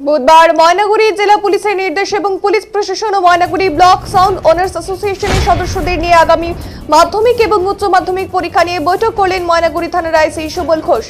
বুধবার ময়নাগুড়ি জেলা পুলিশের নির্দেশ এবং পুলিশ প্রশাসন ও ময়নাগুড়ি ব্লক সাউন্ড অনার্স অ্যাসোসিয়েশনের সদস্যদের নিয়ে আগামী মাধ্যমিক এবং উচ্চ মাধ্যমিক পরীক্ষা নিয়ে বৈঠক করলেন ময়নাগুড়ি থানার আইসি সুবল ঘোষ।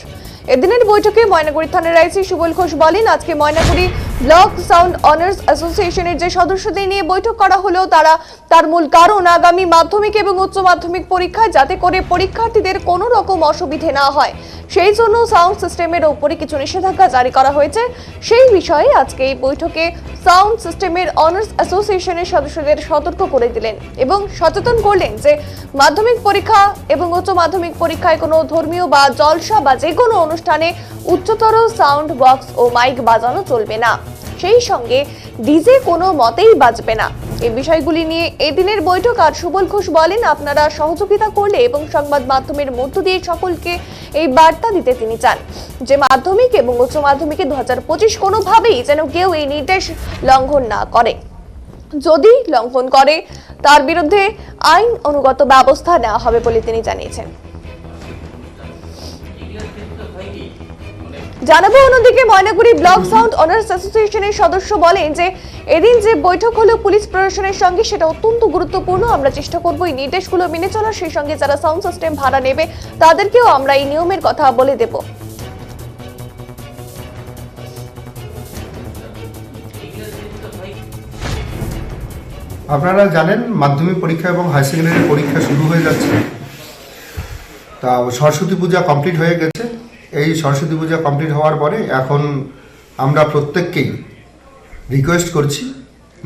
এদিনের বৈঠকে ময়নাগুড়ি থানার আইসি সুবল ঘোষ বলেন, আজকে ময়নাগুড়ি ব্লক সাউন্ড অনার্স অ্যাসোসিয়েশনের যে সদস্যদের নিয়ে বৈঠক করা হলো, তারা তার মূল কারণ আগামী মাধ্যমিক এবং উচ্চ মাধ্যমিক পরীক্ষায় যাতে করে পরীক্ষার্থীদের কোনো রকম অসুবিধে না হয়। সেই জন্য সাউন্ড সিস্টেমের উপরে কিছু নিষেধাজ্ঞা জারি করা হয়েছে। সেই বিষয়ে আজকে এই বৈঠকে সাউন্ড সিস্টেমের অনার্স অ্যাসোসিয়েশনের সদস্যদের সতর্ক করে দিলেন এবং সচেতন করলেন যে মাধ্যমিক পরীক্ষা এবং উচ্চ মাধ্যমিক পরীক্ষায় কোনো ধর্মীয় বা জলসা বা যে কোনো অনুষ্ঠানে উচ্চতর সাউন্ড বক্স ও মাইক বাজানো চলবে না। সেই সঙ্গে ডিজে কোনো মতেই বাজবে না। এই বিষয়গুলি নিয়ে এদিনের বৈঠক আর সুবল ঘোষ বলেন, আপনারা সহযোগিতা করলে এবং সংবাদ মাধ্যমের মধ্য দিয়ে সকলকে এই বার্তা দিতে তিনি চান। যে মাধ্যমিক এবং উচ্চ মাধ্যমিকে দু হাজার পঁচিশ কোনোভাবেই যেন কেউ এই নির্দেশ লঙ্ঘন না করে। যদি লঙ্ঘন করে, তার বিরুদ্ধে আইন অনুগত ব্যবস্থা নেওয়া হবে বলে তিনি জানিয়েছেন। জানাব অন্যদিকে ময়নাগুড়ি ব্লক সাউন্ড অনার্স অ্যাসোসিয়েশনের সদস্য বলেন যে এদিন যে বৈঠক হলো পুলিশ প্রশাসনের সঙ্গে সেটা অত্যন্ত গুরুত্বপূর্ণ। আমরা চেষ্টা করব এই নির্দেশগুলো মেনে চলার। সেই সঙ্গে যারা সাউন্ড সিস্টেম ভাড়া নেবে, তাদেরকেও আমরা এই নিয়মের কথা বলে দেব। আপনারা জানেন, মাধ্যমিক পরীক্ষা এবং হাই সেকেন্ডারি পরীক্ষা শুরু হয়ে যাচ্ছে। তা সরস্বতী পূজা কমপ্লিট হয়ে গেছে। এই সরস্বতী পূজা কমপ্লিট হওয়ার পরে এখন আমরা প্রত্যেককেই রিকোয়েস্ট করছি,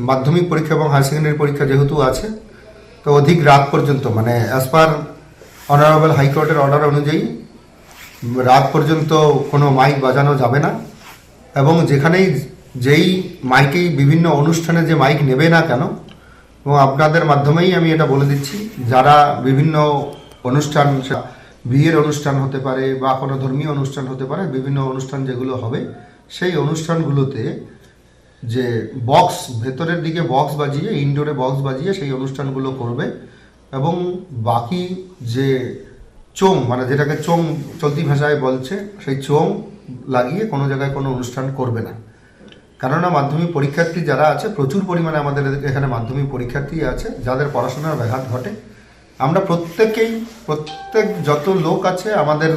মাধ্যমিক পরীক্ষা এবং হায়ার সেকেন্ডারি পরীক্ষা যেহেতু আছে, তো অধিক রাত পর্যন্ত মানে অ্যাজ পার অনারেবল হাইকোর্টের অর্ডার অনুযায়ী, রাত পর্যন্ত কোনো মাইক বাজানো যাবে না এবং যেখানেই যেই মাইকেই বিভিন্ন অনুষ্ঠানে যে মাইক নেবে না কেন, এবং আপনাদের মাধ্যমেই আমি এটা বলে দিচ্ছি, যারা বিভিন্ন অনুষ্ঠান বিয়ের অনুষ্ঠান হতে পারে বা কোনো ধর্মীয় অনুষ্ঠান হতে পারে, বিভিন্ন অনুষ্ঠান যেগুলো হবে, সেই অনুষ্ঠানগুলোতে যে বক্স, ভেতরের দিকে বক্স বাজিয়ে ইনডোরে বক্স বাজিয়ে সেই অনুষ্ঠানগুলো করবে এবং বাকি যে চোং মানে যেটাকে চোং চলতি ভাষায় বলছে, সেই চোং লাগিয়ে কোনো জায়গায় কোনো অনুষ্ঠান করবে না। কেননা মাধ্যমিক পরীক্ষার্থী যারা আছে, প্রচুর পরিমাণে আমাদের এখানে মাধ্যমিক পরীক্ষার্থী আছে, যাদের পড়াশোনার ব্যাঘাত ঘটে আমরা প্রত্যেকেই, প্রত্যেক যত লোক আছে, আমাদের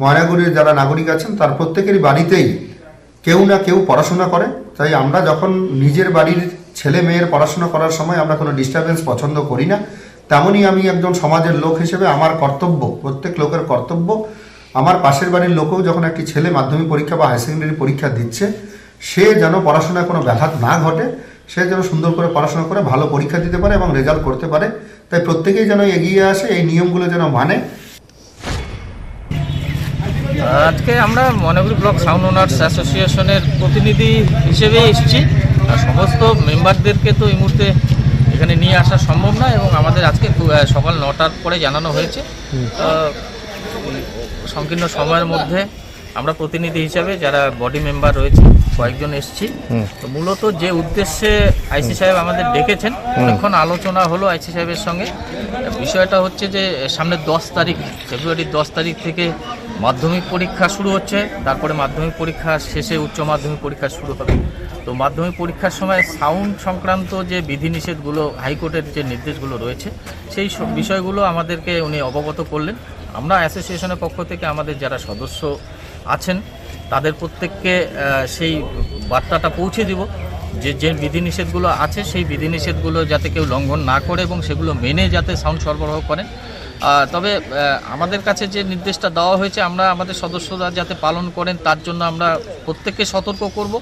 ময়নাগুড়ির যারা নাগরিক আছেন, তার প্রত্যেকেরই বাড়িতেই কেউ না কেউ পড়াশোনা করে। তাই আমরা যখন নিজের বাড়ির ছেলে মেয়ের পড়াশোনা করার সময় আমরা কোনো ডিস্টারবেন্স পছন্দ করি না তেমনই আমি একজন সমাজের লোক হিসেবে আমার কর্তব্য, প্রত্যেক লোকের কর্তব্য, আমার পাশের বাড়ির লোকেও যখন একটি ছেলে মাধ্যমিক পরীক্ষা বা হায়ার সেকেন্ডারি পরীক্ষা দিচ্ছে, সে যেন পড়াশোনায় কোনো ব্যাঘাত না ঘটে। সে যেন সুন্দর করে পড়াশোনা করে, ভালো পরীক্ষা দিতে পারে এবং রেজাল্ট করতে পারে। তাই প্রত্যেকেই যেন এগিয়ে আসে, এই নিয়মগুলো যেন মানে। আজকে আমরা মনেগুড়ি ব্লক সাউন্ড ওনার্স অ্যাসোসিয়েশনের প্রতিনিধি হিসেবে এসেছি। সমস্ত মেম্বারদেরকে তো এই মুহূর্তে এখানে নিয়ে আসা সম্ভব না এবং আমাদের আজকে সকাল নটার পরে জানানো হয়েছে। সংকীর্ণ সময়ের মধ্যে আমরা প্রতিনিধি হিসাবে যারা বডি মেম্বার রয়েছে কয়েকজন এসেছি। তো মূলত যে উদ্দেশ্যে আইসি সাহেব আমাদের ডেকেছেন অনেকক্ষণ আলোচনা হলো আইসি সাহেবের সঙ্গে। বিষয়টা হচ্ছে যে সামনে দশ তারিখ ফেব্রুয়ারির দশ তারিখ থেকে মাধ্যমিক পরীক্ষা শুরু হচ্ছে তারপরে মাধ্যমিক পরীক্ষা শেষে উচ্চ মাধ্যমিক পরীক্ষা শুরু হবে। তো মাধ্যমিক পরীক্ষার সময় সাউন্ড সংক্রান্ত যে বিধিনিষেধগুলো হাইকোর্টের যে নির্দেশগুলো রয়েছে সেই সব বিষয়গুলো আমাদেরকে উনি অবগত করলেন। আমরা অ্যাসোসিয়েশনের পক্ষ থেকে আমাদের যারা সদস্য আছেন তাদের প্রত্যেককে সেই বার্তাটা পৌঁছে দিব যে যে বিধিনিষেধগুলো আছে, সেই বিধিনিষেধগুলো যাতে কেউ লঙ্ঘন না করে এবং সেগুলো মেনে যাতে সাউন্ড সরবরাহ করেন তবে আমাদের কাছে যে নির্দেশটা দেওয়া হয়েছে, আমরা আমাদের সদস্যরা যাতে পালন করেন, তার জন্য আমরা প্রত্যেককে সতর্ক করব।